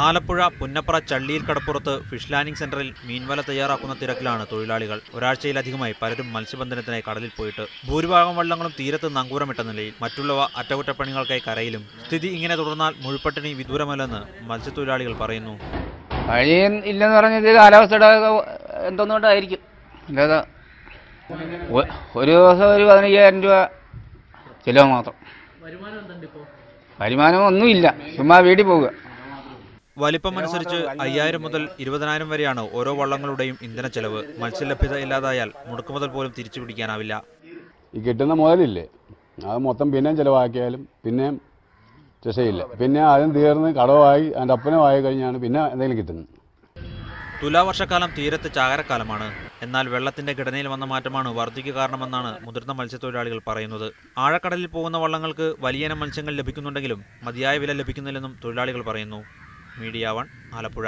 ആലപ്പുഴ പുന്നപ്ര ചള്ളിയിൽ കടപ്പുറത്ത് fish landing സെന്ററിൽ മീൻവല തയ്യാറാക്കുന്ന തിരക്കിലാണ് തൊഴിലാളികൾ. ഒരാഴ്ചയിലധികമായി പലരും മത്സ്യബന്ധനത്തിനായി കടലിൽ പോയിട്ട് ഭൂരിഭാഗം വള്ളങ്ങളും തീരത്ത് നങ്കൂരമിട്ട നിലയിൽ മറ്റുള്ളവ അറ്റകുറ്റപ്പണികൾക്കായി കരയിലും. സ്ഥിതി ഇങ്ങനെ തുടർന്നാൽ മുഴുപ്പട്ടിണി വിദൂരമല്ലെന്ന് മത്സ്യത്തൊഴിലാളികൾ പറയുന്നു. ഇല്ലെന്ന് പറഞ്ഞത് കാലാവസ്ഥയുടെ എന്തോന്നുകൊണ്ടായിരിക്കും അല്ലാതെ ഒരു ദിവസം ഒരു പതിനയ്യായിരം രൂപ ചിലവ് മാത്രം. വരുമാനം ഒന്നുമില്ല. ചുമ്മാ വീട്ടിൽ പോവുക. വലിപ്പമനുസരിച്ച് അയ്യായിരം മുതൽ ഇരുപതിനായിരം വരെയാണ് ഓരോ വള്ളങ്ങളുടെയും ഇന്ധന ചെലവ്. മത്സ്യലഭ്യത ഇല്ലാതായാൽ മുടക്കുമുതൽ പോലും തിരിച്ചു പിടിക്കാനാവില്ല. ഈ കിട്ടുന്ന മുതലില്ലേ? അത് മൊത്തം പിന്നെയും ചിലവാക്കിയാലും പിന്നെയും രക്ഷയില്ല. പിന്നെ ആദ്യം തീർന്ന് കടവായി അതിന്റെ അപ്പനമായി കഴിഞ്ഞാണ് പിന്നെ എന്തെങ്കിലും കിട്ടുന്നത്. തുലാവർഷക്കാലം തീരത്ത് ചാകരക്കാലമാണ്. എന്നാൽ വെള്ളത്തിന്റെ ഘടനയിൽ വന്ന മാറ്റമാണ് വർദ്ധിക്ക് കാരണമെന്നാണ് മുതിർന്ന മത്സ്യത്തൊഴിലാളികൾ പറയുന്നത്. ആഴക്കടലിൽ പോകുന്ന വള്ളങ്ങൾക്ക് വലിയനം മത്സ്യങ്ങൾ ലഭിക്കുന്നുണ്ടെങ്കിലും മതിയായ വില ലഭിക്കുന്നില്ലെന്നും തൊഴിലാളികൾ പറയുന്നു. Media one Alappuzha